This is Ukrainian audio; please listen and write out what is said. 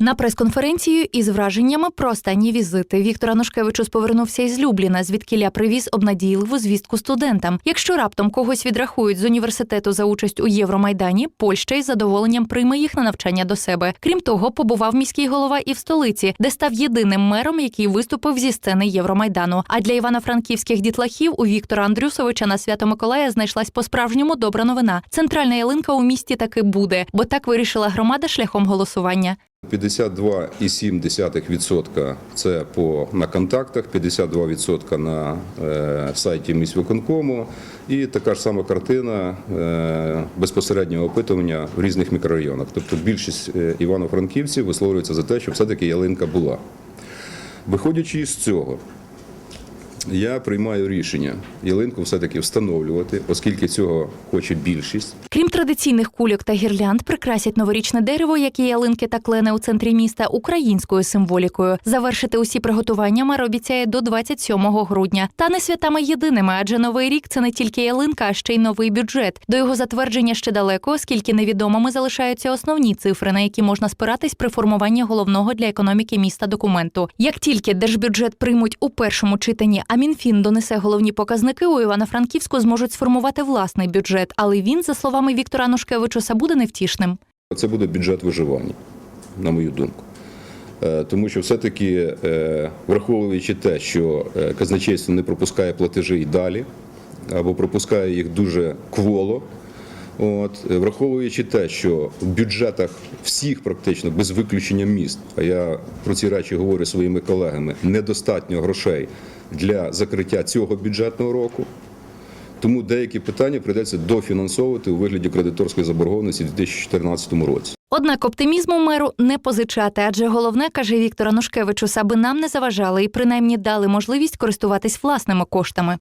На прес-конференцію із враженнями про останні візити Віктор Анушкевичус повернувся із Любліна, звідкиля привіз обнадійливу звістку студентам. Якщо раптом когось відрахують з університету за участь у Євромайдані, Польща із задоволенням прийме їх на навчання до себе. Крім того, побував міський голова і в столиці, де став єдиним мером, який виступив зі сцени Євромайдану. А для івано-франківських дітлахів у Віктора Андрюсовича на свято Миколая знайшлась по-справжньому добра новина. Центральна ялинка у місті таки буде, бо так вирішила громада шляхом голосування. 52,7% це по на контактах, 52% на е, сайті міськвиконкому і така ж сама картина е, безпосереднього опитування в різних мікрорайонах. Тобто більшість е, івано-франківців висловлюється за те, що все-таки ялинка була. Виходячи із цього, я приймаю рішення ялинку все-таки встановлювати, оскільки цього хоче більшість. Крім традиційних кульок та гірлянд, прикрасять новорічне дерево, як і ялинки та клени у центрі міста, українською символікою. Завершити усі приготування мер обіцяє до 27 грудня. Та не святами єдиними, адже новий рік це не тільки ялинка, а ще й новий бюджет. До його затвердження ще далеко, оскільки невідомими залишаються основні цифри, на які можна спиратись при формуванні головного для економіки міста документу. Як тільки держбюджет приймуть у першому читанні, а Мінфін донесе головні показники, у Івано-Франківську зможуть сформувати власний бюджет, але він, за словами Віктора Нушкевичуса, буде невтішним. Це буде бюджет виживання, на мою думку. Е, Тому що все-таки, е, враховуючи те, що е, казначейство не пропускає платежі й далі, або пропускає їх дуже кволо, От, е, враховуючи те, що в бюджетах всіх практично без виключення міст, а я про ці речі говорю своїми колегами, недостатньо грошей для закриття цього бюджетного року. Тому деякі питання прийдеться дофінансовувати у вигляді кредиторської заборгованості у 2014 році. Однак оптимізму меру не позичати, адже головне каже Віктор Анушкевичус, аби нам не заважали і принаймні дали можливість користуватись власними коштами.